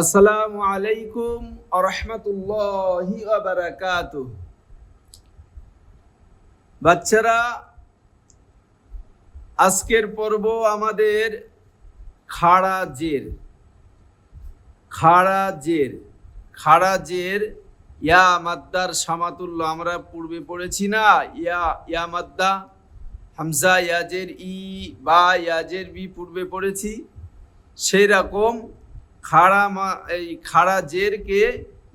আসসালামু আলাইকুম আরহামতুল্লাহি বারাকাত বাচ্চারা, আজকের পর্ব আমাদের খাড়া জের। খাড়া জের। খাড়া জের, ইয়া মাদ্দার সামাতুল্য আমরা পূর্বে পড়েছি না? ইয়া ইয়া মাদ্দা, হামজা, ইয়াজের ই, বা, ইয়াজের বি পূর্বে পড়েছি। সেই রকম খাড়া মা, এই খাড়া জেরকে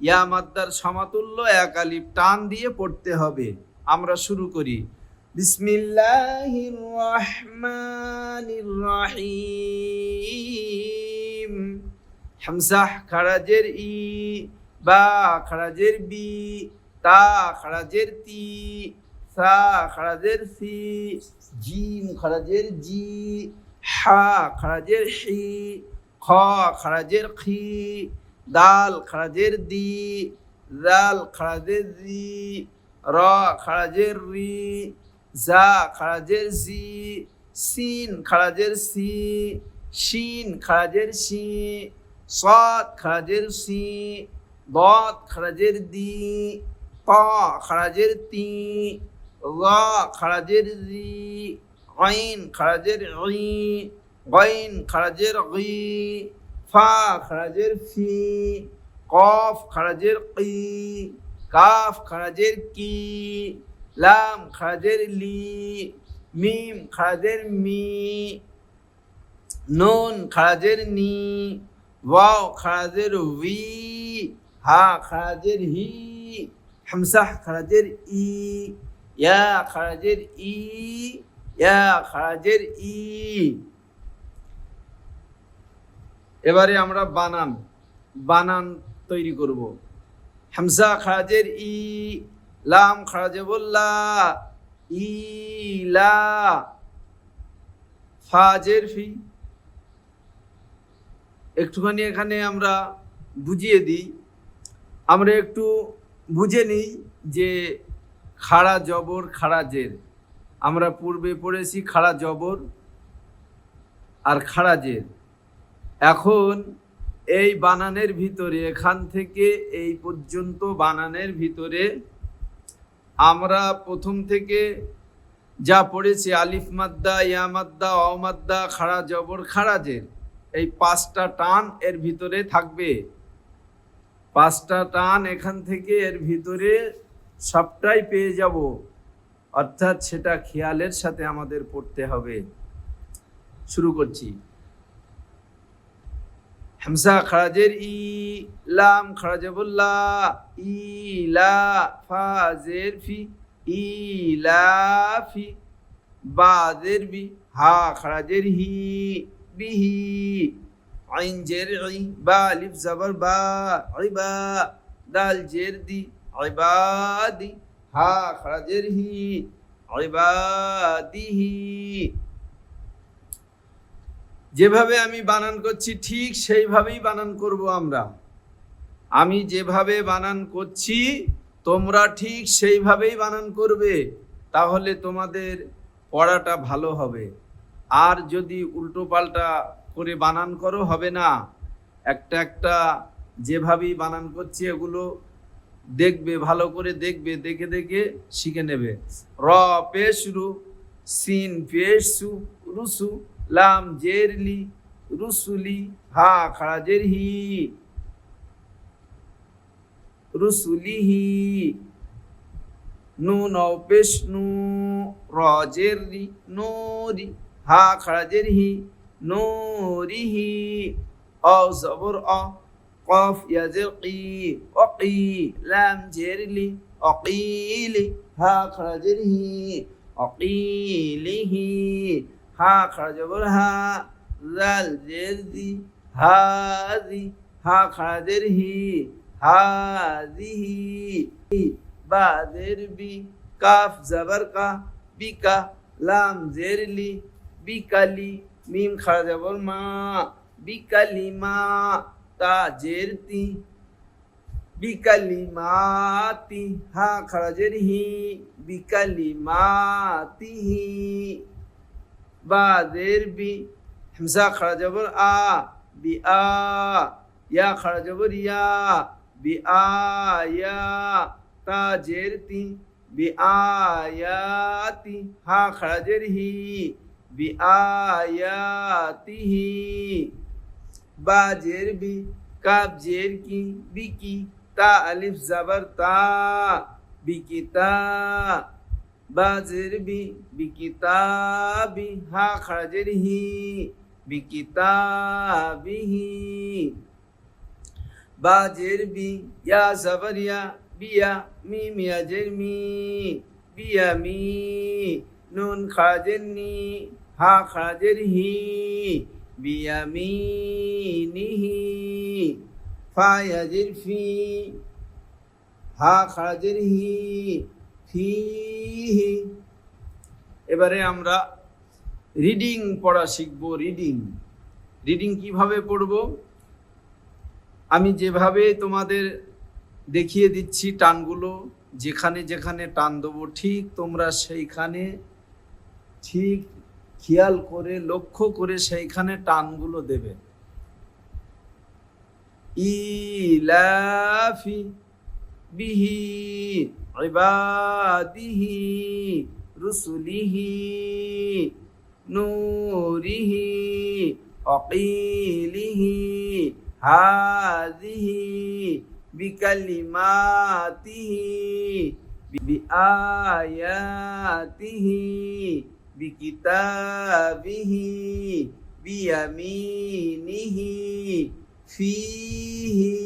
ইয়া মাদ্দার সমাতুল্য এক টান দিয়ে পড়তে হবে। আমরা শুরু করি। বিসমিল্লাহির রহমানির রহিম হামজাহ খারাজের ই, বা খারাজের বি, তা খারাজের তি, সা খারাজের সি, জিম খারাজের জি, হা খারাজের হি খ, খারাজের খি, দাল, খারাজের দি জাল খারাজের জি র, খারাজের রি, জা, খারাজের জি, সিন, খারাজের সি, শিন, খারাজের সি, সৎ, খারাজের সি, দত, খারাজের দি, ত, খারাজের তি ল খারাজের রি, আইন, খারাজের ই গাইন খারাজের গি ফা খারাজের ফি, কফ খারাজের কি কাফ খারাজের কি, লাম খারাজের লি, মিম খারাজের মি, নুন খারাজের নি, ওয়াও খারাজের উই হা খারাজের হি হামসাহ খারাজের ই, ইয়া খারাজের ই, ইয়া খারাজের ই। এবারে আমরা বানান বানান তৈরি করব। হামসা খারাজের ই, লাম খারাজে বললা, ই, লা ফাজের ফি। একটুখানি এখানে আমরা বুঝিয়ে দিই। আমরা একটু বুঝে নিই যে খাড়া জবর, খাড়া জের। আমরা পূর্বে পড়েছি খাড়া জবর আর খাড়া জের। এখন এই বানানের ভিতরে, এখান থেকে এই পর্যন্ত বানানের ভিতরে আমরা প্রথম থেকে যা পড়েছি, আলিফ মাদ্দা, ইয়া মাদ্দা অমাদ্দা খাড়া জবর খাড়াজের, এই পাঁচটা টান এর ভিতরে থাকবে। পাঁচটা টান এখান থেকে এর ভিতরে সবটাই পেয়ে যাব। অর্থাৎ সেটা খেয়ালের সাথে আমাদের পড়তে হবে। শুরু করছি। হামসা খারাজের ই, লাম খারাজাবুল্লা ই, লা ফাজের ফি, ই, লা, ফি বাজের বি, হা খারাজের হি বিহি আইন, জের বা, লিফ, জবর, বা ইবা দাল, জের, দি ইবাদি হা খারাজের হি ইবাদিহি যেভাবে আমি বানান করছি, ঠিক সেইভাবেই বানান করব আমরা। আমি যেভাবে বানান করছি, তোমরা ঠিক সেইভাবেই বানান করবে, তাহলে তোমাদের পড়াটা ভালো হবে। আর যদি উল্টো পাল্টা করে বানান করো, হবে না। একটা একটা যেভাবেই বানান করছি, এগুলো দেখবে, ভালো করে দেখবে, দেখে দেখে শিখে নেবে। র পেশ রু সিন পেশ সু রুসু লাম জেরলি রুসুলি হা খারাজের হি রুসুলিহি নুন পেশ নু র জেরলি নোরি হা খারাজের হি নোরিহি অ জবর অ قاف يزقي أقي لام جرلي أقيلي ها خرجره أقيله हा खड़ा जबर हा जल जेर दी हाजी हा खड़ा जेर ही हाजी बा देर बी, काफ जबर का, बी का, लाम जेर ली बी कली, मीम खड़ा जबर मा, बी कली मा, ता जेर ती बिकलिमाति हा खड़ा जेर ही बिकलिमाति ही. বা জের বি হামজা খাড়া জবর আ বি আ ইয়া খাড়া জবর ইয়া বি আয়া তা জের তি বি আয়াতি হা খাড়া জের হি বি আয়াতিহি বা জের বি কাব জের কি বিকি তা আলিফ জাবার তা বিকিতা বা জের বি বিকিতাবি হা খারাজের হি বিকিতাবিহি বা জের বি ইয়া জাবার, ইয়া বিয়া মি মিয়া জের মি বিয়া মি, নুন খারাজের নি, হা খারাজের হি বিয়ামিনিহি ফায়াজির ফি হা খারাজের হি ফিহি এবারে আমরা রিডিং পড়া শিখব রিডিং রিডিং কীভাবে পড়ব? আমি যেভাবে তোমাদের দেখিয়ে দিচ্ছি টানগুলো, যেখানে যেখানে টান দেবো, ঠিক তোমরা সেইখানে, ঠিক খেয়াল করে, লক্ষ্য করে সেইখানে টানগুলো দেবে। ইলাফি বিহি। عباده رسله نوره عقيله هذه بكلماته بآياته بكتابه بيمينه فيه